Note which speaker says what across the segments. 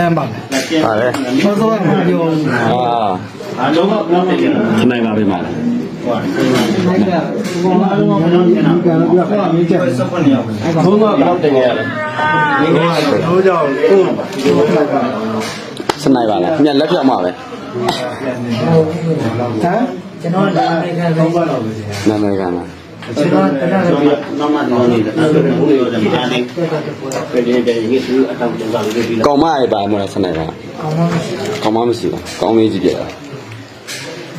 Speaker 1: လမ်းပါလေ
Speaker 2: ဟာလေ
Speaker 1: စောစောကမပြောဘူး
Speaker 2: အာ
Speaker 3: အားလုံးကဘယ်လောက်တင်လဲ
Speaker 2: ခနိုင်ပါပြီမှာလား
Speaker 3: ဟုတ်
Speaker 1: နိုင်ကဘောမအားလုံးကဘယ်လိုတင်တာကပြခါမင်းချက်
Speaker 3: စက်ဖွင့်ရအောင်
Speaker 1: ဘုံကဘယ်လိုတင်ရလဲဒီကတော့ကြောင့်ကို
Speaker 2: စနိုင်ပါလားညလက်ဖြတ်မှာပဲ
Speaker 1: ဟမ်ကျွန်တော်လာနေကတော့ဘာလို့လဲ
Speaker 2: နာမည်ကလား
Speaker 1: ကျွန်တော်တနက်
Speaker 3: တော့နောက်မှတော့နေတယ်အဲ့ဒါကိုဘယ်လိုလဲမသိဘူးပြည်တယ်ရေးသူအတောင်ကျန်တာလေးဒီ
Speaker 2: ကောင်မရဲ့ပါမလားစနိုင်ပါ
Speaker 1: အောင်မရှိ
Speaker 2: ကောင်မမရှိဘူးကောင်းလေးကြီးပြတာ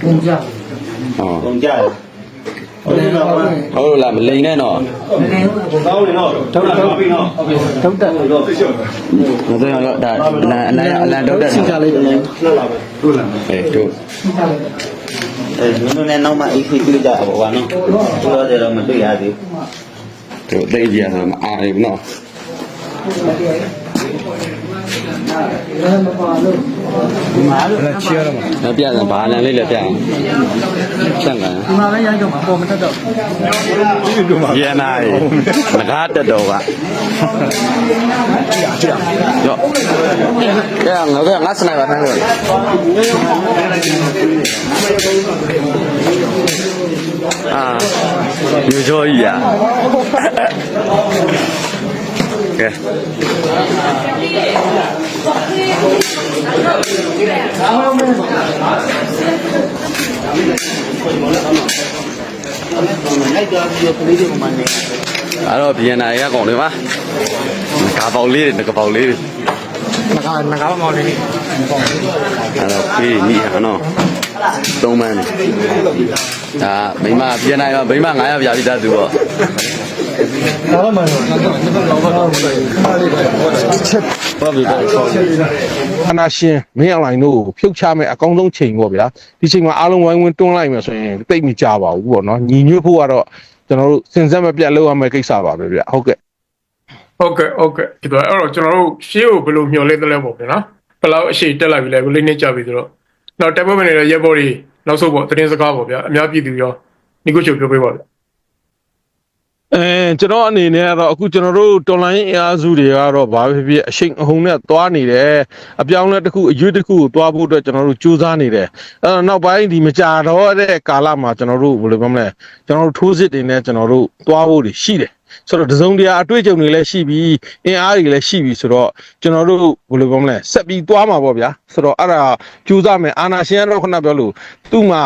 Speaker 1: ဘူးကြ
Speaker 2: ဟော
Speaker 3: ကုန်ကြတယ်ဟုတ်တယ်တော့
Speaker 2: ဟုတ်လားမလိန်နဲ့တော့
Speaker 1: နည်းနည်းဟို
Speaker 3: ကောင်းနေတော့ထုတ်ထုတ်ပြီးတော့ဟုတ်ပြီ
Speaker 1: ထုတ်တက်
Speaker 3: တော့သိရှုံ
Speaker 2: မသိအောင်တော့ဒါအလန်အလန်အလန်တော့တက်
Speaker 1: စီကလေးတည်း
Speaker 3: လှလာပဲတို့လာမယ်
Speaker 2: အေးတို့
Speaker 1: စီကလေး
Speaker 3: အဲမင်းတို့လည်းနောက်မှအိတ်ဖိတွေ့ကြပါဘောနော်တို့တော့မတွေ့ရသေး
Speaker 2: တို့သိကြရဆိုမအားဘူးနော်
Speaker 1: လည်းမပါလို့
Speaker 3: ဘူးမာလို့
Speaker 1: လည်းချီရတော့မှာ။
Speaker 2: ပြပြန်ဘာလန်လေးလည်းပြအောင်။ဖြတ်ကန်
Speaker 1: ဒီမှာပဲရိုက်တော့မှာပေါ်မတက်တော့။
Speaker 2: ရန်နာရေငကားတက်တော်က။ရော့။ကဲငါကငါစနိုင်ပါနဲ့လို့။အာယူချိုကြီးရ။ကဲ
Speaker 3: လိုက်တော့ဒီကလေးတွေမှနေ
Speaker 2: အဲ့တော့ဗီယက်နာရဲ့ကောင်တွေပါငါပေါက်လေးတွေငါပေါက်လေးတွေ
Speaker 1: ငါငါမောင်လေး
Speaker 2: အဲ့တော့ဖေးမိဟာနော် သုံးမန်းနေဒါမိမဗီယက်နာရောမိမ900ပြားပြီးသားသူပေါ့
Speaker 1: ဒါမှမဟုတ်တော့တော့တော့ခါလေးပဲချက်
Speaker 2: ဟုတ်ပြီပေါ့
Speaker 4: အနာရှင်မင်းအလိုင်းတို့ကိုဖြုတ်ချမဲ့အကောင်းဆုံးချိန်ပေါ့ဗျာဒီချိန်မှာအားလုံးဝိုင်းဝန်းတွန်းလိုက်မယ်ဆိုရင်တိတ်မကြပါဘူးပေါ့နော်ညီညွတ်ဖို့ကတော့ကျွန်တော်တို့စင်စက်မပြတ်လုပ်ရမယ့်ကိစ္စပါပဲဗျာဟုတ်ကဲ့
Speaker 5: ဟုတ်ကဲ့ဟုတ်ကဲ့ဒီတော့အဲ့တော့ကျွန်တော်တို့ရှေ့ကိုဘယ်လိုမျှော်လင့်သလဲပေါ့ဗျာနော်ဘယ်လောက်အရှိတက်လာပြီလဲကိုလေးနှစ်ကြာပြီဆိုတော့ နောက်တက်ပွဲမနေတဲ့ရက်ဘော်တွေနောက်ဆုံးပေါ့သတင်းစကားပေါ့ဗျာအများပြည်သူရောဒီကိုချိုပြောပေးပါဗျာ
Speaker 4: အဲကျွန်တော်အနေနဲ့ကတော့အခုကျွန်တော်တို့တော်လိုင်းအင်အားစုတွေကတော့ဘာဖြစ်ဖြစ်အရှိန်အဟုန်နဲ့သွားနေတယ်အပြောင်းလဲတစ်ခုအရွေးတစ်ခုကိုသွားဖို့အတွက်ကျွန်တော်တို့ကြိုးစားနေတယ်အဲတော့နောက်ပိုင်းဒီမကြတော့တဲ့ကာလမှာကျွန်တော်တို့ဘယ်လိုပြောမလဲကျွန်တော်တို့ထိုးစစ်တွေနဲ့ကျွန်တော်တို့သွားဖို့တွေရှိတယ် ဆိုတော့တစုံတရာအတွေ့အကြုံတွေလည်းရှိပြီးအင်အားတွေလည်းရှိပြီးဆိုတော့ကျွန်တော်တို့ဘယ်လိုပြောမလဲဆက်ပြီးသွားမှာပေါ့ဗျာဆိုတော့အဲ့ဒါကြိုးစားမယ်အာနာရှင်ကတော့ခုနပြောလို့သူ့မှာ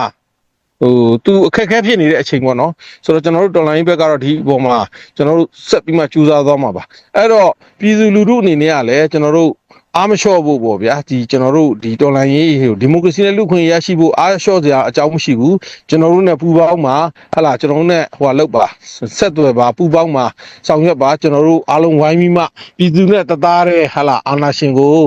Speaker 4: ဟိုသူအခက်အခဲဖြစ်နေတဲ့အချိန်ပေါ့နော်ဆိုတော့ကျွန်တော်တို့တော်လိုင်းဘက်ကတော့ဒီအပေါ်မှာကျွန်တော်တို့ဆက်ပြီးမှကြိုးစားသွားမှာပါအဲ့တော့ပြည်သူလူထုအနေနဲ့ကလည်းကျွန်တော်တို့ အားမလျှော့ဖို့ပေါ့ဗျာဒီကျွန်တော်တို့ဒီတော်လိုင်းရေးဟိုဒီမိုကရေစီနဲ့လူ့ခွင့်ရရှိဖို့အားလျှော့စရာအကြောင်းမရှိဘူးကျွန်တော်တို့ ਨੇ ပူပေါင်းမှာဟလာကျွန်တော်တို့ ਨੇ ဟိုဟာလောက်ပါဆက်သွယ်ပါပူပေါင်းမှာဆောင်ရွက်ပါကျွန်တော်တို့အားလုံးဝိုင်းပြီးမှပြည်သူနဲ့တသားတဲ့ဟလာအာနာရှင်ကို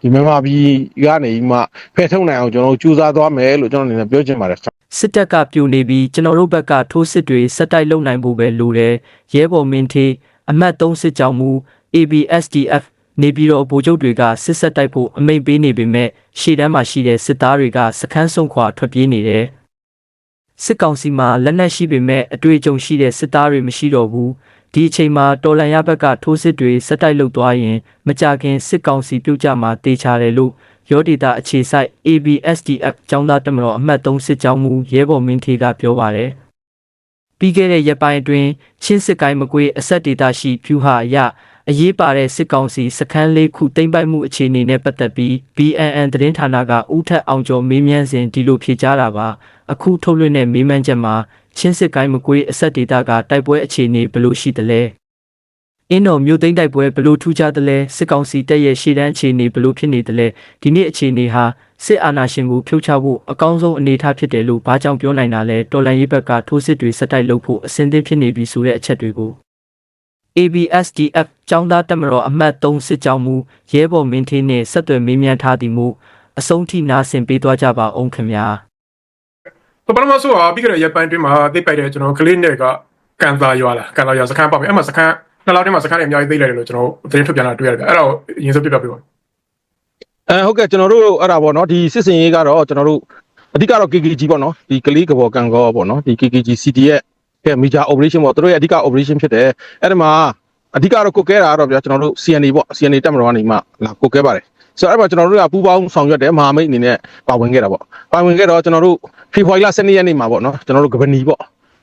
Speaker 4: ဒီမြန်မာပြည်ကနေမှဖယ်ထုတ်နိုင်အောင်ကျွန်တော်တို့ကြိုးစားသွားမယ်လို့ကျွန်တော်အနေနဲ့ပြောချင်ပါတယ်
Speaker 6: စစ်တပ်ကပြိုနေပြီးကျွန်တော်တို့ဘက်ကထိုးစစ်တွေစက်တိုက်လုပ်နိုင်ဖို့ပဲလိုတယ်ရဲဘော်မင်းထေးအမတ်3စစ်ကြောင်းမူ ABSDF နေပြည်တော်ဗိုလ်ချုပ်တွေကစစ်ဆက်တိုက်ဖို့အမိန့်ပေးနေပေမဲ့ရှေ့တန်းမှာရှိတဲ့စစ်သားတွေကစခန်းဆုံးခွာထွက်ပြေးနေတယ်စစ်ကောင်စီမှာလက်နက်ရှိပေမဲ့အတွေ့အကြုံရှိတဲ့စစ်သားတွေမရှိတော့ဘူးဒီအချိန်မှာတော်လန်ရဘက်ကထိုးစစ်တွေစက်တိုက်လုပ်သွားရင် မကြခင်စစ်ကောင်စီပြုတ်ကြမှာတေချာတယ်လို့ရောဒေတာအခြေစိုက် ABSDF ကျောင်းသားတမတော်အမှတ်3စစ်ကြောင်းမူရဲဘော်မင်းထေကပြောပါတယ်ပြီးခဲ့တဲ့ရက်ပိုင်းအတွင်းချင်းစစ်ကိုင်းမကွေးအဆက်ဒေတာရှိဖြူဟာအရ အရေးပါတဲ့စစ်ကောင်စီစခန်းလေးခုတိမ့်ပိုက်မှုအခြေအနေနဲ့ပတ်သက်ပြီး BNN သတင်းဌာနကဦးထက်အောင်ကျော်မေးမြန်းစဉ်ဒီလိုဖြေကြားတာပါအခုထုတ်လွှင့်တဲ့မေးမြန်းချက်မှာချင်းစစ်ကိုင်းမကွေးအဆက်ဒေတာကတိုက်ပွဲအခြေအနေဘယ်လိုရှိသလဲအင်းတော်မြို့သိမ်းတိုက်ပွဲဘယ်လိုထူးခြားသလဲစစ်ကောင်စီတပ်ရဲ့ရှေ့တန်းအခြေအနေဘယ်လိုဖြစ်နေသလဲဒီနေ့အခြေအနေဟာစစ်အာဏာရှင်ကိုဖြုတ်ချဖို့အကောင်းဆုံးအနေအထားဖြစ်တယ်လို့ဘာကြောင့်ပြောနိုင်တာလဲတော်လန်ရေးဘက်ကထိုးစစ်တွေစက်တိုက်လုပ်ဖို့အစဉ်သင့်ဖြစ်နေပြီဆိုတဲ့အချက်တွေကို ABSDF ကျောင်းသားတက်မတော်အမှတ်3စစ်ကြောင်းမူရဲဘော်မင်းထင်းနဲ့ဆက်သွယ်မေးမြန်းထားသည်မူအဆုံးထိနာဆင်ပေးသွားကြပါအောင်ခင်ဗျာ
Speaker 5: ပထမဆုံးကပြီးခဲ့တဲ့ရက်ပိုင်းအတွင်းမှာသိပိုက်တဲ့ကျွန်တော်ကလေးနယ်ကကန်သာရွာလာကန်သာရွာစခန်းပေါ့ဗျာအဲ့မှာစခန်းနှစ်လောက်တည်းမှာစခန်းတွေအများကြီးသိလိုက်တယ်လို့ကျွန်တော်သတင်းထုတ်ပြန်တာတွေ့ရတယ်ဗျအဲ့ဒါကိုအရင်ဆုံးပြပြပေးပါ
Speaker 4: အဲဟုတ်ကဲ့ကျွန်တော်တို့အဲ့ဒါပေါ့နော်ဒီစစ်စင်ရေးကတော့ကျွန်တော်တို့အဓိကတော့ KKG ပေါ့နော်ဒီကလေးကဘော်ကန်ကောပေါ့နော်ဒီ KKG CT ရဲ့ ကဲ major operation ပေါ့သူတို့ရဲ့အဓိက operation ဖြစ်တယ်အဲ့ဒီမှာအဓိကတော့ကုတ်ကဲတာကတော့ဗျာကျွန်တော်တို့ CNA ပေါ့ CNA တက်မတော်ကနေမှလာကုတ်ကဲပါတယ်ဆိုတော့အဲ့မှာကျွန်တော်တို့ကပူးပေါင်းဆောင်ရွက်တယ်မဟာမိတ်အနေနဲ့ပါဝင်ခဲ့တာပေါ့ပါဝင်ခဲ့တော့ကျွန်တော်တို့ဖေဖော်ဝါရီလ12ရက်နေ့မှာပေါ့နော်ကျွန်တော်တို့ကပနီပေါ့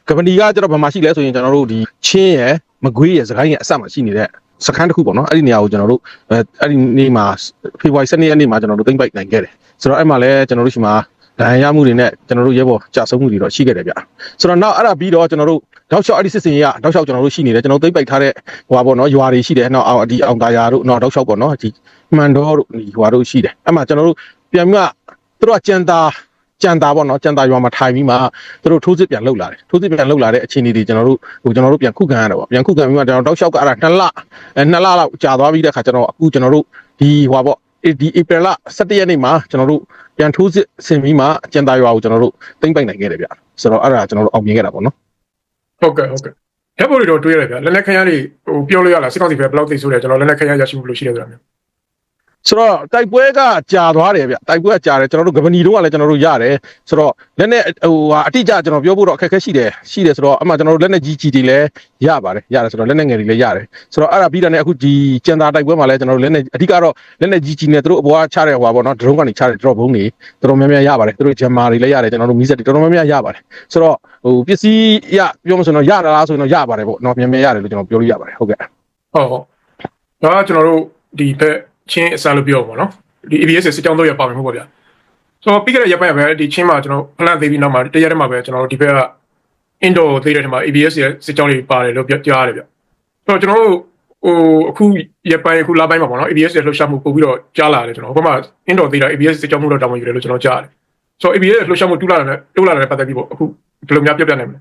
Speaker 4: ကပနီကကျွန်တော်ဗမာရှိလဲဆိုရင်ကျွန်တော်တို့ဒီချင်းရယ်မကွေးရယ်စကိုင်းရယ်အစမှရှိနေတဲ့စခန်းတစ်ခုပေါ့နော်အဲ့ဒီနေရာကိုကျွန်တော်တို့အဲအဲ့ဒီနေ့မှာဖေဖော်ဝါရီ12ရက်နေ့မှာကျွန်တော်တို့သိမ့်ပိုက်နိုင်ခဲ့တယ်ဆိုတော့အဲ့မှာလဲကျွန်တော်တို့ရှိမှာ ဒဏ်ရာရမှုတွေနဲ့ကျွန်တော်တို့ရဲဘော်ကြာဆုံးမှုတွေတော့ရှိခဲ့တယ်ဗျဆိုတော့နောက်အဲ့ဒါပြီးတော့ကျွန်တော်တို့တောက်လျှောက်အဲ့ဒီစစ်စင်ရေးကတောက်လျှောက်ကျွန်တော်တို့ရှိနေတယ်ကျွန်တော်သိမ့်ပိုက်ထားတဲ့ဟိုပါပေါ့နော်ရွာတွေရှိတယ်နောက်အောင်ဒီအောင်တာယာတို့နောက်တောက်လျှောက်ပေါ့နော်ဒီမှန်တော်တို့ဒီဟိုပါတို့ရှိတယ်အဲ့မှာကျွန်တော်တို့ပြန်ပြီးမှသူတို့ကကြံတာကြံတာပေါ့နော်ကြံတာရွာမှာထိုင်ပြီးမှသူတို့ထိုးစစ်ပြန်လှုပ်လာတယ်ထိုးစစ်ပြန်လှုပ်လာတဲ့အခြေအနေတွေကျွန်တော်တို့ဟိုကျွန်တော်တို့ပြန်ခုခံရတာပေါ့ပြန်ခုခံပြီးမှကျွန်တော်တောက်လျှောက်ကအဲ့ဒါ2လအဲ2လလောက်ကြာသွားပြီးတဲ့ခါကျွန်တော်အခုကျွန်တော်တို့ဒီဟိုပါပေါ့ ဒီဧပြီလ17ရက်နေ့မှာကျွန်တော်တို့ပြန်ထိုးစစ်ဆင်ပြီးမှကြံတာရွာကိုကျွန်တော်တို့သိမ့်ပိုက်နိုင်ခဲ့တယ်ဗျဆိုတော့အဲ့ဒါကျွန်တော်တို့အောင်မြင်ခဲ့တာပေါ့နော်
Speaker 5: ဟုတ်ကဲ့ဟုတ်ကဲ့ရပ်ပေါ်တွေတော့တွေးရတယ်ဗျလက်လက်ခရမ်းတွေဟိုပြောလို့ရလားစစ်ကောင်စီပဲဘယ်လောက်သိဆိုးတယ်ကျွန်တော်လက်လက်ခရမ်းရရှိမှုဘယ်လိုရှိလဲဆိုတာမျိုး
Speaker 4: ဆိုတော့တိုက်ပွဲကကြာသွားတယ်ဗျတိုက်ပွဲကကြာတယ်ကျွန်တော်တို့ဂဗနီတုန်းကလည်းကျွန်တော်တို့ရတယ်ဆိုတော့လက်နဲ့ဟိုဟာအတိအကျကျွန်တော်ပြောဖို့တော့အခက်အခဲရှိတယ်ရှိတယ်ဆိုတော့အမှကျွန်တော်တို့လက်နဲ့ကြီးကြီးတွေလည်းရပါတယ်ရတယ်ဆိုတော့လက်နဲ့ငယ်တွေလည်းရတယ်ဆိုတော့အဲ့ဒါပြီးတာနဲ့အခုဒီကျန်တာတိုက်ပွဲမှာလည်းကျွန်တော်တို့လက်နဲ့အဓိကတော့လက်နဲ့ကြီးကြီးနဲ့သူတို့အပေါ်ကချတဲ့ဟိုပါပေါ့နော်ဒရုန်းကနေချတဲ့ drop ဘုံတွေတော်တော်များများရပါတယ်သူတို့ဂျမ်မာတွေလည်းရတယ်ကျွန်တော်တို့မီးစက်တွေတော်တော်များများရပါတယ်ဆိုတော့ဟိုပစ္စည်းရပြောမစတော့ရတာလားဆိုရင်တော့ရပါတယ်ပေါ့နော်များများရတယ်လို့ကျွန်တော်ပြောလို့ရပါတယ်ဟုတ်ကဲ့
Speaker 5: ဟုတ်ဟုတ်ဒါကကျွန်တော်တို့ဒီဘက် ချင်းအစားလို့ပြောပါတော့ဒီ ABS စစ်ကြောင်းတို့ရပါမယ်ဟုတ်ပါဗျာဆိုတော့ပြီးခဲ့တဲ့ရက်ပိုင်းကပဲဒီချင်းမှာကျွန်တော်ဖလန်သေးပြီးနောက်မှာတရက်တည်းမှာပဲကျွန်တော်တို့ဒီဘက်ကအင်ဒိုသေးတဲ့ထဲမှာ ABS ရဲ့စစ်ကြောင်းတွေပါတယ်လို့ပြောကြားရတယ်ဗျဆိုတော့ကျွန်တော်တို့ဟိုအခုရက်ပိုင်းအခုလပိုင်းမှာပေါ့နော် ABS ရဲ့လှုပ်ရှားမှုပို့ပြီးတော့ကြားလာတယ်ကျွန်တော်ဟိုဘက်မှာအင်ဒိုသေးတာ ABS စစ်ကြောင်းမှုတော့တောင်းဝင်ယူတယ်လို့ကျွန်တော်ကြားတယ်ဆိုတော့ ABS ရဲ့လှုပ်ရှားမှုတူလာတယ်တူလာတယ်ပတ်သက်ပြီးပေါ့အခုဘယ်လိုများပြပြနိုင်မလဲ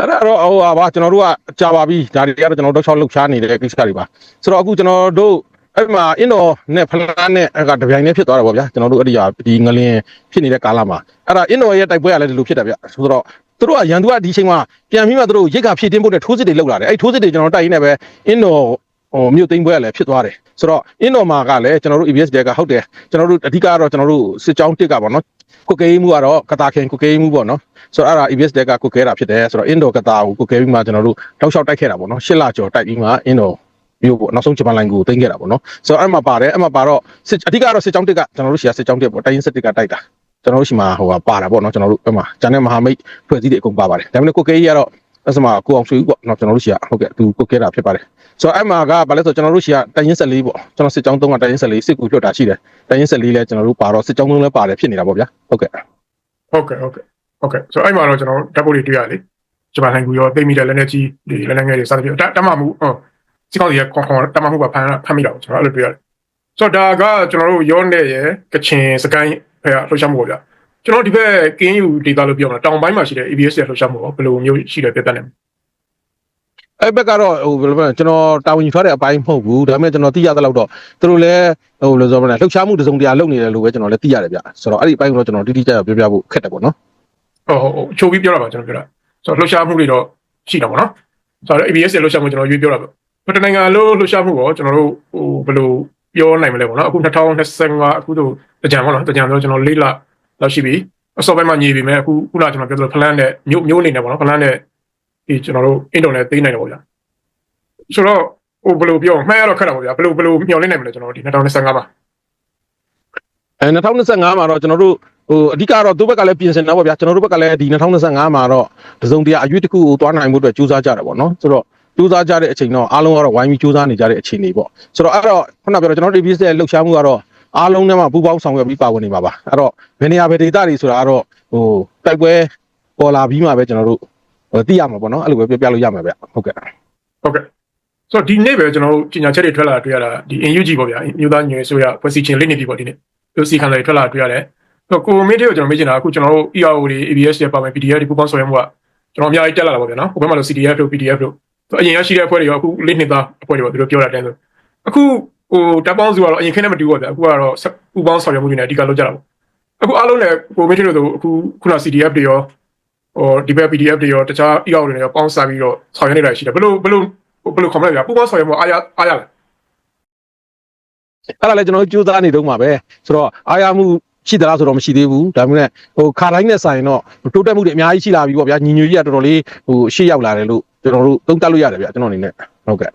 Speaker 4: အဲ့ဒါတော့ဟိုဟာပါကျွန်တော်တို့ကကြာပါပြီဒါတွေကတော့ကျွန်တော်တို့ချောက်လှုပ်ရှားနေတဲ့ကိစ္စတွေပါဆိုတော့အခုကျွန်တော်တို့အဲ့မှာအင်းတော်နဲ့ဖလန်းနဲ့အဲ့ကတပြိုင်တည်းဖြစ်သွားတာပေါ့ဗျာကျွန်တော်တို့အဲ့ဒီဟာဒီငလင်းဖြစ်နေတဲ့ကာလမှာအဲ့ဒါအင်းတော်ရဲ့တိုက်ပွဲကလည်းဒီလိုဖြစ်တာဗျဆိုတော့သူတို့ကရန်သူကဒီချိန်မှာပြန်ပြီးမှသူတို့ရိတ်ခါဖြည့်တင်းဖို့တဲ့ထိုးစစ်တွေလုပ်လာတယ်အဲ့ထိုးစစ်တွေကျွန်တော်တိုက်ရင်းနဲ့ပဲအင်းတော်ဟိုမြို့သိမ်းပွဲကလည်းဖြစ်သွားတယ်ဆိုတော့အင်းတော်မှာကလည်းကျွန်တော်တို့ ABS တဲကဟုတ်တယ်ကျွန်တော်တို့အဓိကတော့ကျွန်တော်တို့စစ်ကြောင်းတစ်ကပေါ့နော်ကိုကေးမှုကတော့ကတာခင်ကိုကေးမှုပေါ့နော် ဆိုတော့အဲ့ဒါ EBS တက်ကကိုကဲတာဖြစ်တယ်ဆိုတော့ indoor ကတာကိုကိုကဲပြီးမှကျွန်တော်တို့တောက်လျှောက်တိုက်ခဲ့တာပေါ့နော်ရှစ်လကျော်တိုက်ပြီးမှ indoor မျိုးပေါ့နောက်ဆုံးဂျပန်လိုင်းကိုတင်ခဲ့တာပေါ့နော်ဆိုတော့အဲ့မှာပါတယ်အဲ့မှာပါတော့စစ်အဓိကတော့စစ်ကြောင်းတစ်ကကျွန်တော်တို့ရှီကစစ်ကြောင်းတစ်ပေါ့တိုင်းရင်းစစ်တစ်ကတိုက်တာကျွန်တော်တို့ရှီမှာဟိုပါတာပေါ့နော်ကျွန်တော်တို့အဲ့မှာဂျန်နဲ့မဟာမိတ်ဖွဲ့စည်းတွေအကုန်ပါပါတယ်ဒါပေမဲ့ကိုကဲကြီးကတော့အဲ့စမှာကိုအောင်ဆွေဦးပေါ့နော်ကျွန်တော်တို့ရှီကဟုတ်ကဲ့သူကိုကဲတာဖြစ်ပါတယ်ဆိုတော့အဲ့မှာကဘာလဲဆိုတော့ကျွန်တော်တို့ရှီကတိုင်းရင်း14ပေါ့ကျွန်တော်စစ်ကြောင်း3ကတိုင်းရင်း14စစ်ကူလွတ်တာရှိတယ်တိုင်းရင်း14လဲကျွန်တော်တို့ပါတော့စစ်ကြောင်း3လဲပါတယ်ဖြစ်နေတာပေါ့ဗျာဟုတ်ကဲ့
Speaker 5: ဟုတ်ကဲ့ဟုတ်ကဲ့ ဟုတ်ကဲ့ဆိုတော့အဲ့မှာတော့ကျွန်တော်ဓာတ်ပုံတွေတွေ့ရလေဂျပန်နိုင်ငံကူရောသိမိတဲ့လက်နေကြီးဒီလက်နေငယ်တွေစသဖြင့်တတမမှုဟုတ်စီကောင်းကြီးခွန်ခွန်တမမှုပါဖမ်းဖမ်းမိတော့ကျွန်တော်အဲ့လိုတွေ့ရတယ်ဆိုတော့ဒါကကျွန်တော်တို့ရောနေရကချင်စကိုင်းဖက်လှုပ်ရှားမှုပေါ့ဗျာကျွန်တော်ဒီဘက်ကင်းယူဒေတာလို့ပြောမှာတောင်ပိုင်းမှာရှိတဲ့ ABS ရဲ့လှုပ်ရှားမှုဘယ်လိုမျိုးရှိတယ်ပြပြနေမလဲ
Speaker 4: အဲ့ဘက်ကတော့ဟိုဘယ်လိုပြောလဲကျွန်တော်တာဝန်ယူထားတဲ့အပိုင်းမဟုတ်ဘူးဒါပေမဲ့ကျွန်တော်သိရတဲ့လောက်တော့သူတို့လည်းဟိုဘယ်လိုဆိုမလဲလှုပ်ရှားမှုတစ်စုံတရာလုပ်နေတယ်လို့ပဲကျွန်တော်လည်းသိရတယ်ဗျဆိုတော့အဲ့ဒီအပိုင်းကတော့ကျွန်တော်တိတိကျကျပြောပြဖို့ခက်တယ်ပေါ့နော်
Speaker 5: ဟုတ်ဟုတ်ဟုတ်ချိုးပြီးပြောတာပါကျွန်တော်ပြောတာဆိုတော့လှုပ်ရှားမှုတွေတော့ရှိတာပေါ့နော်ဆိုတော့ ABS ရဲ့လှုပ်ရှားမှုကျွန်တော်ရွေးပြောတာပေါ့တနိုင်ငံလုံးလှုပ်ရှားမှုပေါ့ကျွန်တော်တို့ဟိုဘယ်လိုပြောနိုင်မလဲပေါ့နော်အခု2025အခုတို့တကြံပေါ့နော်တကြံဆိုတော့ကျွန်တော်လေးလလောက်ရှိပြီအစောပိုင်းမှာညီပြီမဲ့အခုခုနကျွန်တော်ပြောသလိုဖလန်နဲ့မြို့မြို့အနေနဲ့ပေါ့နော်ဖလန်နဲ့ဒီကျွန်တော်တို့အင်တာနက်သိမ်းနိုင်တယ်ပေါ့ဗျာဆိုတော့ဟိုဘယ်လိုပြောမှန်းရတော့ခက်တာပေါ့ဗျာဘယ်လိုဘယ်လိုမျှော်လင့်နိုင်မလဲကျွန်တော်ဒီ2025မှာ
Speaker 4: အဲ2025မှာတော့ကျွန်တော်တို့ ဟိုအဓိကတော့သူ့ဘက်ကလည်းပြင်ဆင်တာပေါ့ဗျာကျွန်တော်တို့ဘက်ကလည်းဒီ2025မှာတော့တစ်စုံတရာအရွေးတစ်ခုကိုသွားနိုင်မှုအတွက်ကြိုးစားကြတယ်ပေါ့နော်ဆိုတော့ကြိုးစားကြတဲ့အချိန်တော့အားလုံးကတော့ဝိုင်းပြီးကြိုးစားနေကြတဲ့အခြေအနေပေါ့ဆိုတော့အဲ့တော့ခုနပြောကျွန်တော်တို့ DBS ရဲ့လှုပ်ရှားမှုကတော့အားလုံးထဲမှာပူးပေါင်းဆောင်ရွက်ပြီးပါဝင်နေပါပါအဲ့တော့ဘယ်နေရာဘယ်ဒေသတွေဆိုတာကတော့ဟိုတိုက်ပွဲပေါ်လာပြီးမှပဲကျွန်တော်တို့ဟိုသိရမှာပေါ့နော်အဲ့လိုပဲပြောပြလို့ရမှာဗျဟုတ်ကဲ့
Speaker 5: ဟုတ်ကဲ့ဆိုတော့ဒီနေ့ပဲကျွန်တော်တို့ကြီးညာချက်တွေထွက်လာတာတွေ့ရတာဒီ NUG ပေါ့ဗျာမြို့သားညွေဆိုရဖွဲ့စည်းခြင်းလိမ့်နေပြီပေါ့ဒီနေ့သူစီခံတွေထွက်လာတာတွေ့ရတယ်ဆို တော့ကိုမင်းတွေကိုကျွန်တော်မေးချင်တာအခုကျွန်တော်တို့ ERO တွေ ABS တွေပါမယ် PDF တွေပူပေါင်းဆောင်ရွက်မှုကကျွန်တော်အများကြီးတက်လာတာပေါ့ဗျာနော်ဟိုဘက်မှာလို့ CDF တို့ PDF တို့ဆိုအရင်ရရှိတဲ့အဖွဲ့တွေရောအခုလိမ့်နေသားအဖွဲ့တွေပေါ့သူတို့ပြောတာတန်းဆိုအခုဟိုတပ်ပေါင်းစုကတော့အရင်ခင်းနဲ့မတူတော့ဗျာအခုကတော့ပူပေါင်းဆောင်ရွက်မှုတွေနဲ့အဓိကလုပ်ကြတာပေါ့အခုအားလုံးလည်းကိုမင်းတို့တို့အခုခုန CDF တွေရောဟိုဒီဘက် PDF တွေရောတခြား ERO တွေရောပေါင်းစားပြီးတော့ဆောင်ရွက်နေတာရှိတယ်ဘယ်လိုဘယ်လိုဘယ်လိုခေါ်မလဲဗျာပူပေါင်းဆောင်ရွက်မှုအားရအားရလား
Speaker 4: အဲ့ဒါလည်းကျွန်တော်တို့ကြိုးစားနေတော့မှာပဲဆိုတော့အားရမှု ရှိသလားဆိုတော့မရှိသေးဘူးဒါပေမဲ့ဟိုခါတိုင်းနဲ့ဆိုင်တော့တိုးတက်မှုတွေအများကြီးရှိလာပြီပေါ့ဗျာညီညွတ်ကြီးကတော်တော်လေးဟိုရှေ့ရောက်လာတယ်လို့ကျွန်တော်တို့သုံးသပ်လို့ရတယ်ဗျာကျွန်တော်အနေနဲ့ဟုတ်ကဲ့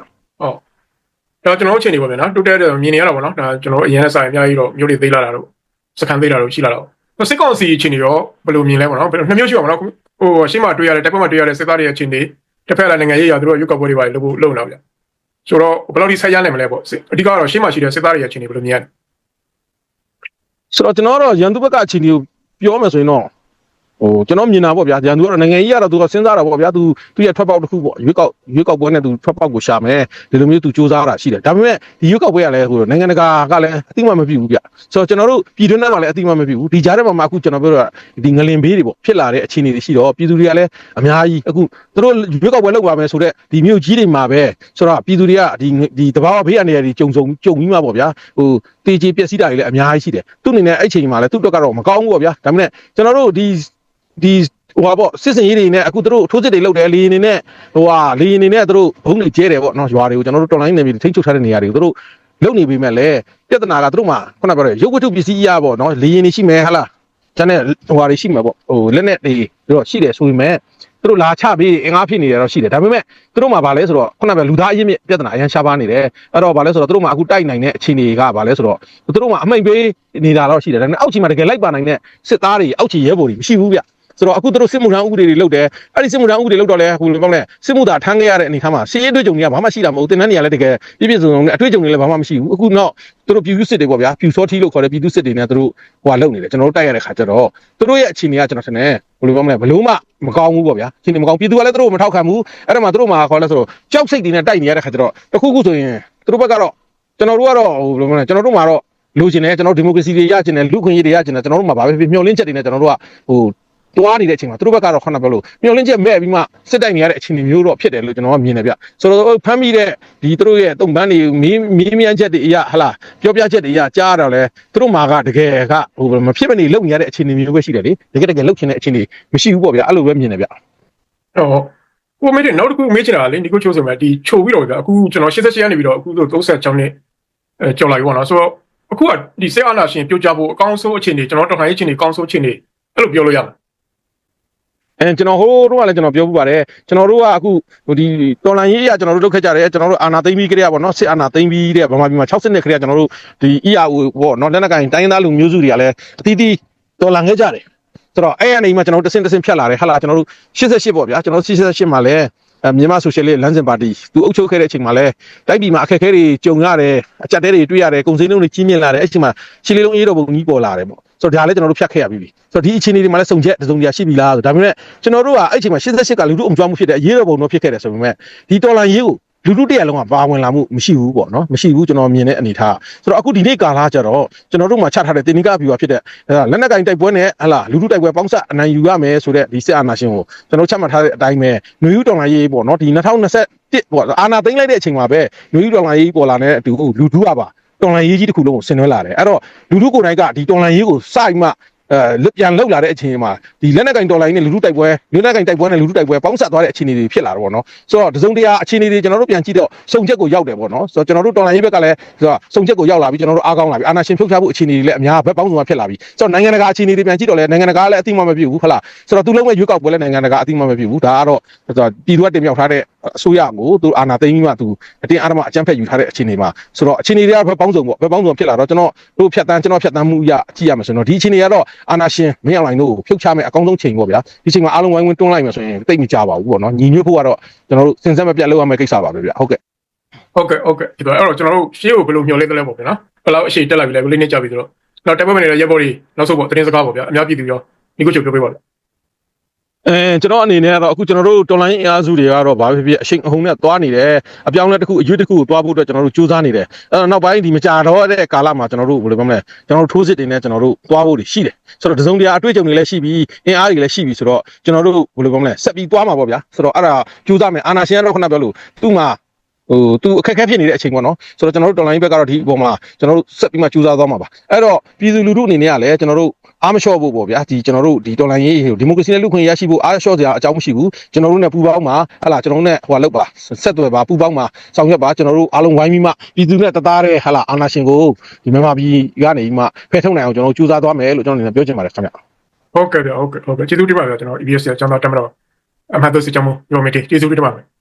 Speaker 5: ဒါကျွန်တော်တို့အချိန်နေပါဗျာနော်တိုးတက်တဲ့မြင်နေရတာပေါ့နော်ဒါကျွန်တော်အရင်ကစာအများကြီးတော့မျိုးတွေသေးလာတာတော့စကန်သေးလာတော့ရှိလာတော့စစ်ကောင်စီအချိန်တွေရောဘယ်လိုမြင်လဲပေါ့နော်နှစ်မျိုးရှိပါမလားဟိုရှေ့မှာတွေ့ရတဲ့တက်ပွဲမှာတွေ့ရတဲ့စစ်သားတွေအချိန်တွေတစ်ဖက်လည်းနိုင်ငံရေးရသူတို့ရုပ်ကပွဲတွေပါလို့လုပ်လုပ်လာဗျာဆိုတော့ဘယ်လောက်ထိဆက်ရနိုင်မလဲပေါ့အဓိကတော့ရှေ့မှာရှိတဲ့စစ်သားတွေအချိန်တွေဘယ်လိုမြင်ရလဲ
Speaker 4: ဆိုတော့ကျွန်တော်ကတော့ရန်သူဘက်ကအခြေအနေကိုပြောမယ်ဆိုရင်တော့ဟိုကျွန်တော်မြင်တာပေါ့ဗျာရန်သူကတော့နိုင်ငံရေးရတော့သူကစဉ်းစားတာပေါ့ဗျာသူသူရဲ့ထွက်ပေါက်တစ်ခုပေါ့ရွေးကောက်ရွေးကောက်ပွဲနဲ့သူထွက်ပေါက်ကိုရှာမယ်ဒီလိုမျိုးသူစူးစမ်းတာရှိတယ်ဒါပေမဲ့ဒီရွေးကောက်ပွဲကလည်းဟိုနိုင်ငံတကာကလည်းအတိမမပြဘူးဗျဆိုတော့ကျွန်တော်တို့ပြည်တွင်းထဲမှာလည်းအတိမမပြဘူးဒီကြားထဲမှာမှအခုကျွန်တော်ပြောတာဒီငလင်ဘေးတွေပေါ့ဖြစ်လာတဲ့အခြေအနေတွေရှိတော့ပြည်သူတွေကလည်းအများကြီးအခုသူတို့ရွေးကောက်ပွဲလုပ်ပါမယ်ဆိုတော့ဒီမြို့ကြီးတွေမှာပဲဆိုတော့ပြည်သူတွေကဒီဒီတဘာဝဘေးအနေနဲ့ဒီကြုံစုံကြုံပြီးမှပေါ့ဗျာဟို တေးကြီးပျက်စီးတာတွေလည်းအများကြီးရှိတယ်သူ့အနေနဲ့အဲ့ချိန်မှာလည်းသူ့အတွက်ကတော့မကောင်းဘူးပေါ့ဗျာဒါပေမဲ့ကျွန်တော်တို့ဒီဒီဟိုပါပေါ့စစ်စင်ရေးတွေနဲ့အခုသူတို့ထိုးစစ်တွေလုပ်တယ်လေရင်နေနဲ့ဟိုဟာလေရင်နေနဲ့သူတို့ဘုံတွေကျဲတယ်ပေါ့နော်ရွာတွေကိုကျွန်တော်တို့တော်လိုင်းနေပြီးထိတ်ချုပ်ထားတဲ့နေရာတွေကိုသူတို့လုပ်နေပြီမဲ့လေပြဿနာကသူတို့မှခုနကပြောတဲ့ရုပ်ဝတ္ထုပစ္စည်းအရာပေါ့နော်လေရင်နေရှိမယ်ဟာလားကျန်တဲ့ဟိုဟာတွေရှိမှာပေါ့ဟိုလက်နဲ့တွေတော့ရှိတယ်ဆိုပေမဲ့ သူတို့လာချပြီးအင်အားဖြစ်နေတယ်တော့ရှိတယ်ဒါပေမဲ့သူတို့မှဗာလဲဆိုတော့ခုနကပြောလူသားအရင်မြစ်ပြဿနာအရင်ရှားပါနေတယ်အဲ့တော့ဗာလဲဆိုတော့သူတို့မှအခုတိုက်နိုင်တဲ့အခြေအနေကဗာလဲဆိုတော့သူတို့မှအမိန်ပေးနေတာတော့ရှိတယ်ဒါပေမဲ့အောက်ချီမှာတကယ်လိုက်ပါနိုင်တဲ့စစ်သားတွေအောက်ချီရဲဘော်တွေမရှိဘူးဗျဆိုတော့အခုတို့စစ်မှုထမ်းဥပဒေတွေလုပ်တယ်အဲ့ဒီစစ်မှုထမ်းဥပဒေလုပ်တော့လဲဟိုလိုပေါ့လဲစစ်မှုသားထမ်းခဲ့ရတဲ့အနေထားမှာစီးရဲတွေ့ကြုံတွေကဘာမှရှိတာမဟုတ်တင်တန်းနေရလဲတကယ်ပြည့်ပြည့်စုံစုံနဲ့အတွေ့အကြုံတွေလည်းဘာမှမရှိဘူးအခုတော့တို့ပြည်သူစစ်တွေပေါ့ဗျာပြူစောထီလို့ခေါ်တဲ့ပြည်သူစစ်တွေနဲ့တို့ဟိုကလုပ်နေတယ်ကျွန်တော်တို့တိုက်ရတဲ့ခါကျတော့တို့ရဲ့အခြေအနေကကျွန်တော်ထင်တယ်ဘယ်လိုပြောမလဲဘလို့မှ မကောင်းဘူးပေါ့ဗျာအခြေအနေမကောင်းပြည်သူကလည်းတို့မထောက်ခံဘူးအဲ့ဒါမှတို့မှခေါ်လဲဆိုတော့ကြောက်စိတ်တွေနဲ့တိုက်နေရတဲ့ခါကျတော့တခုခုဆိုရင်တို့ဘက်ကတော့ကျွန်တော်တို့ကတော့ဟိုဘယ်လိုမလဲကျွန်တော်တို့မှာတော့လိုချင်တယ်ကျွန်တော်ဒီမိုကရေစီတွေရချင်တယ်လူခွင့်ရေးတွေရချင်တယ်ကျွန်တော်တို့မှာဘာပဲဖြစ်မျှော်လင့်ချက်တွေနဲ့ကျွန်တော်တို့ကဟို တွားနေတဲ့အချိန်မှာသူတို့ဘက်ကတော့ခုနပြောလို့မျောလင်းချက်မဲ့ပြီးမှစစ်တိုက်နေရတဲ့အခြေအနေမျိုးတော့ဖြစ်တယ်လို့ကျွန်တော်ကမြင်တယ်ဗျဆိုတော့ဖမ်းမိတဲ့ဒီသူတို့ရဲ့တုံပန်းတွေမင်းမင်းမြန်းချက်တွေအရာဟလာပြောပြချက်တွေအရာကြားရတော့လဲသူတို့မှာကတကယ်ကဟိုမဖြစ်မနေလုံနေရတဲ့အခြေအနေမျိုးပဲရှိတယ်လေတကယ်တကယ်လုံချင်တဲ့အခြေအနေမရှိဘူးပေါ့ဗျအဲ့လိုပဲမြင်တယ်ဗျ
Speaker 5: ဟုတ်ကိုမေးတယ်နောက်တစ်ခုမေးချင်တာလေဒီကိုချိုးဆိုမယ်ဒီချိုပြီးတော့ဗျအခုကျွန်တော်88ရက်နေပြီးတော့အခုဆို36နှစ်အဲကြော်လာပြီပေါ့နော်ဆိုတော့အခုကဒီစေအာနာရှင်ပြုတ်ကြဖို့အကောင်းဆုံးအခြေအနေကျွန်တော်တော်ထိုင်ရေးအခြေအနေအကောင်းဆုံးအခြေအနေအဲ့လိုပြောလို့ရမှာ
Speaker 4: အဲကျွန်တော်ဟိုတော့ကလည်းကျွန်တော်ပြောပြပါတယ်ကျွန်တော်တို့ကအခုဟိုဒီတော်လန်ရေးအရာကျွန်တော်တို့လုပ်ခဲ့ကြတယ်ကျွန်တော်တို့အာနာသိမ့်ပြီးကြရပါတော့စစ်အာနာသိမ့်ပြီးတဲ့ဗမာပြည်မှာ60နှစ်ခရီးကျွန်တော်တို့ဒီ EAO ပေါ့နော်လက်နက်ကင်တိုင်းရင်းသားလူမျိုးစုတွေကလည်းအသီးသီးတော်လန်ခဲ့ကြတယ်ဆိုတော့အဲ့အနေမှာကျွန်တော်တို့တဆင့်တဆင့်ဖြတ်လာတယ်ဟာလာကျွန်တော်တို့88ပေါ့ဗျာကျွန်တော်တို့88မှာလည်းအဲမြန်မာဆိုရှယ်လစ်လမ်းစဉ်ပါတီသူအုပ်ချုပ်ခဲ့တဲ့အချိန်မှာလဲတိုက်ပြည်မှာအခက်အခဲတွေကြုံရတယ်အကြက်တဲတွေတွေ့ရတယ်ကုန်စည်နှုန်းတွေကြီးမြင့်လာတယ်အဲ့ချိန်မှာရှစ်လေးလုံးအေးတော်ပုံကြီးပေါ်လာတယ်ပေါ့ ဆိုတော့ဒါလည်းကျွန်တော်တို့ဖြတ်ခဲ့ရပြီဆိုတော့ဒီအခြေအနေတွေမှာလည်းစုံချက်တစ်စုံတရာရှိပြီလားဆိုဒါပေမဲ့ကျွန်တော်တို့ကအဲ့ချိန်မှာ88ကလူတို့အုံကြွားမှုဖြစ်တဲ့အရေးတော်ပုံတော့ဖြစ်ခဲ့တယ်ဆိုပေမဲ့ဒီတော်လန်ရေးကိုလူလူတရလုံးကပါဝင်လာမှုမရှိဘူးပေါ့နော်မရှိဘူးကျွန်တော်မြင်တဲ့အနေထားဆိုတော့အခုဒီနေ့ကာလကျတော့ကျွန်တော်တို့မှာချထားတဲ့တင်နိကဗျူဟာဖြစ်တဲ့လက်နက်ကင်တိုက်ပွဲနဲ့ဟလာလူလူတိုက်ပွဲပေါင်းစပ်အနိုင်ယူရမယ်ဆိုတဲ့ဒီစစ်အာဏာရှင်ကိုကျွန်တော်ချမှတ်ထားတဲ့အတိုင်းပဲຫນွေဦးတော်လိုင်းရေးပေါ့နော်ဒီ2021ပေါ့အာဏာသိမ်းလိုက်တဲ့အချိန်မှာပဲຫນွေဦးတော်လိုင်းရေးပေါ်လာတဲ့အတူလူထုကပါ တော်လိုင်းရေးကြီးတစ်ခုလုံးကိုဆင်နွှဲလာတယ်အဲ့တော့လူထုကိုယ်တိုင်ကဒီတော်လိုင်းရေးကိုစပြီးမှ အဲပြန်လောက်လာတဲ့အချိန်မှာဒီလက်နက်ကင်တော်လိုင်းနဲ့လူထုတိုက်ပွဲလူနက်ကင်တိုက်ပွဲနဲ့လူထုတိုက်ပွဲပေါင်းစပ်သွားတဲ့အခြေအနေတွေဖြစ်လာတော့ဗောနော်ဆိုတော့တစုံတရာအခြေအနေတွေကျွန်တော်တို့ပြန်ကြည့်တော့စုံချက်ကိုရောက်တယ်ဗောနော်ဆိုတော့ကျွန်တော်တို့တော်လိုင်းရေးဘက်ကလည်းဆိုတော့စုံချက်ကိုရောက်လာပြီကျွန်တော်တို့အားကောင်းလာပြီအာနာရှင်ဖြုတ်ချဖို့အခြေအနေတွေလည်းအများဘက်ပေါင်းစုံကဖြစ်လာပြီဆိုတော့နိုင်ငံတကာအခြေအနေတွေပြန်ကြည့်တော့လည်းနိုင်ငံတကာလည်းအတိမမပြုတ်ဘူးဟုတ်လားဆိုတော့သူလုံးမဲ့ရွေးကောက်ပွဲလည်းနိုင်ငံတကာအတိမမပြုတ်ဘူးဒါကတော့ဆိုတော့ပြည်သူကတင်မြှောက်ထားတဲ့အစိုးရကိုသူအာဏာသိမ်းပြီးမှသူအတင်းအဓမ္မအကြမ်းဖက်ယူထားတဲ့အခြေအနေမှာဆိုတော့အခြေအနေတွေကဘက်ပေါင်းစုံပေါ့ဘက်ပေါင်းစုံဖြစ်လာတော့ကျွန်တော်တို့ဖြတ်တန်းကျွန်တော်ဖြတ်တန်းမှုအရကြည့်ရမယ်ဆိုတော့ဒီအခြေအနေကတော့အာဏာရှင်မင်းအောင်လှိုင်တို့ကိုဖြုတ်ချမယ်အကောင်းဆုံးချိန်ပေါ့ဗျာဒီချိန်မှာအားလုံးဝိုင်းဝန်းတွန်းလိုက်မယ်ဆိုရင်တိတ်မကြပါဘူးပေါ့နော်ညီညွတ်ဖို့ကတော့ကျွန်တော်တို့စင်ဆက်မပြတ်လုပ်ရမယ့်ကိစ္စပါပဲဗျာဟုတ်ကဲ့
Speaker 5: ဟုတ်ကဲ့ဟုတ်ကဲ့ဒီတော့အဲ့တော့ကျွန်တော်တို့ရှေ့ကိုဘယ်လိုမျှော်လင့်တယ်လဲပေါ့ဗျာနော်ဘယ်လောက်အရှိတက်လာပြီလဲကိုလေးနေကြပြီဆိုတော့နောက်တက်ပွဲမနေတဲ့ရက်ဘော်တွေနောက်ဆုံးပေါ့တင်းစကားပေါ့ဗျာအများပြည်သူရောဒီကိုချိုပြောပေးပါဗျာ
Speaker 4: အဲကျွန်တော်အနေနဲ့ကတော့အခုကျွန်တော်တို့တော်လိုင်းအင်အားစုတွေကတော့ဘာဖြစ်ဖြစ်အရှိန်အဟုန်နဲ့သွားနေတယ်အပြောင်းလဲတစ်ခုအရွေးတစ်ခုကိုသွားဖို့အတွက်ကျွန်တော်တို့စူးစမ်းနေတယ်အဲတော့နောက်ပိုင်းဒီမကြတော့တဲ့ကာလမှာကျွန်တော်တို့ဘယ်လိုပြောမလဲကျွန်တော်တို့ထိုးစစ်တွေနဲ့ကျွန်တော်တို့သွားဖို့တွေရှိတယ်ဆိုတော့တစုံတရာအတွေ့အကြုံတွေလည်းရှိပြီးအင်အားတွေလည်းရှိပြီးဆိုတော့ကျွန်တော်တို့ဘယ်လိုပြောမလဲဆက်ပြီးသွားမှာပေါ့ဗျာဆိုတော့အဲ့ဒါစူးစမ်းမယ်အာနာရှင်ကတော့ခုနပြောလို့သူ့မှာဟိုသူအခက်အခဲဖြစ်နေတဲ့အချိန်ပေါ့နော်ဆိုတော့ကျွန်တော်တို့တော်လိုင်းဘက်ကတော့ဒီအပေါ်မှာကျွန်တော်တို့ဆက်ပြီးမှကြိုးစားသွားမှာပါအဲ့တော့ပြည်သူလူထုအနေနဲ့ကလည်းကျွန်တော်တို့ အားမလျှော့ဖို့ပေါ့ဗျာဒီကျွန်တော်တို့ဒီတော်လိုင်းရေးဒီမိုကရေစီနဲ့လူခွင့်ရရှိဖို့အားလျှော့စရာအကြောင်းမရှိဘူးကျွန်တော်တို့ ਨੇ ပူပေါင်းမှာဟလာကျွန်တော်တို့ ਨੇ ဟိုလောက်ပါဆက်သွယ်ပါပူပေါင်းမှာဆောင်ရွက်ပါကျွန်တော်တို့အားလုံးဝိုင်းပြီးမှပြည်သူနဲ့တသားတဲ့ဟလာအာနာရှင်ကိုဒီမြန်မာပြည်ကနေပြီးမှဖယ်ထုတ်နိုင်အောင်ကျွန်တော်တို့ကြိုးစားသွားမယ်လို့ကျွန်တော်အနေနဲ့ပြောချင်ပါတယ်ခင်ဗျ
Speaker 5: ဟုတ်ကဲ့ဗျာဟုတ်ကဲ့ဟုတ်ကဲ့ကျေးဇူးတင်ပါဗျာကျွန်တော် EBS ကျောင်းသားတက်မတော်အမှတ်သက်စစ်ကြောင်းမို့ရောမင်းတေးကျေးဇူးတင်ပါဗျာ